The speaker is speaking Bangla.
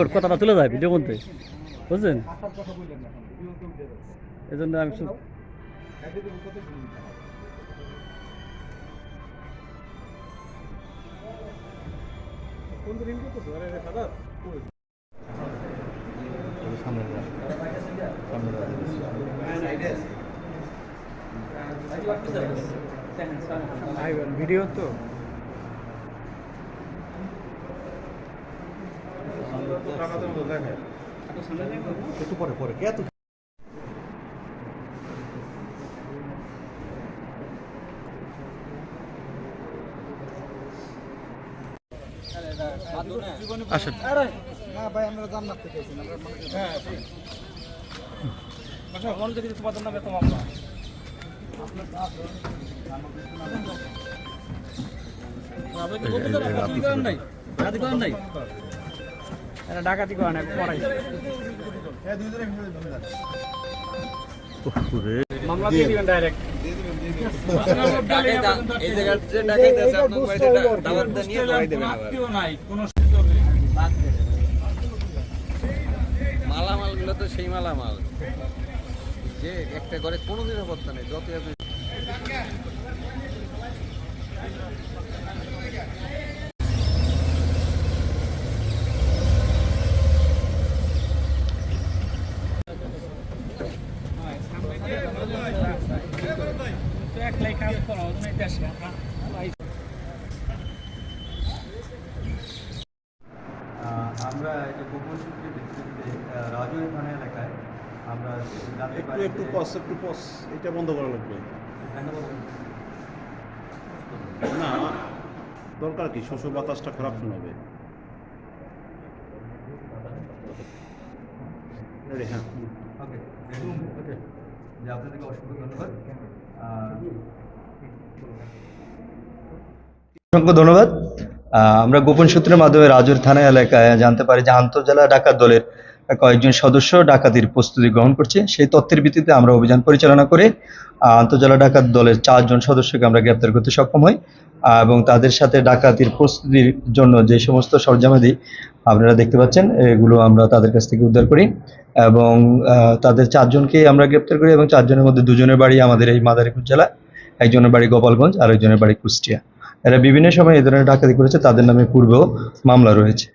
ওর কথাটা তুলে যায় ভিডিও মধ্যে বুঝছেন? এজন্য আমি ভিডিও তো। একটু পরে পরে কে তো আসেন না ভাই আমরা জান্নাত থেকে এসেছি আমরা মন থেকে তোমার জন্য বেতন আমরা ডাকাতি করে না পড়াই। মামলা দিয়ে দিবেন ডাইরেক্ট মালামালগুলো তো সেই মালামাল। যে একটা ঘরে কোনো নিরাপত্তা নেই যত আপনি আমরা। এটা গোপন সূত্রে ভিত্তিতে রাজৌরি থানা এলাকায় আমরা একটু একটু পস একটু পস এটা বন্ধ করা লাগবে? না দরকার কি? শ্বশুর বাতাসটা খারাপ শোনাবে। হ্যাঁ। ওকে ওকে যে আপনাদেরকে অসংখ্য ধন্যবাদ। অসংখ্য ধন্যবাদ। আমরা গোপন সূত্রের মাধ্যমে রাজুর থানা এলাকায় জানতে পারি যে আন্তঃজেলা ডাকাত দলের কয়েকজন সদস্য ডাকাতির প্রস্তুতি গ্রহণ করছে। সেই তথ্যের ভিত্তিতে আমরা অভিযান পরিচালনা করে আহ, আন্তঃজেলা ডাকাত দলের চারজন সদস্যকে আমরা গ্রেপ্তার করতে সক্ষম হই। এবং তাদের সাথে ডাকাতির প্রস্তুতির জন্য যে সমস্ত সরঞ্জামাদি আপনারা দেখতে পাচ্ছেন, এগুলো আমরা তাদের কাছ থেকে উদ্ধার করি এবং তাদের চারজনকে আমরা গ্রেপ্তার করি এবং চারজনের মধ্যে দুজনের বাড়ি আমাদের এই মাদারীপুর জেলা একজনের বাড়ি গোপালগঞ্জ আর একজনের বাড়ি কুষ্টিয়া। এরা বিভিন্ন সময় এ ধরনের ডাকাতি করেছে, তাদের নামে পূর্বেও মামলা রয়েছে।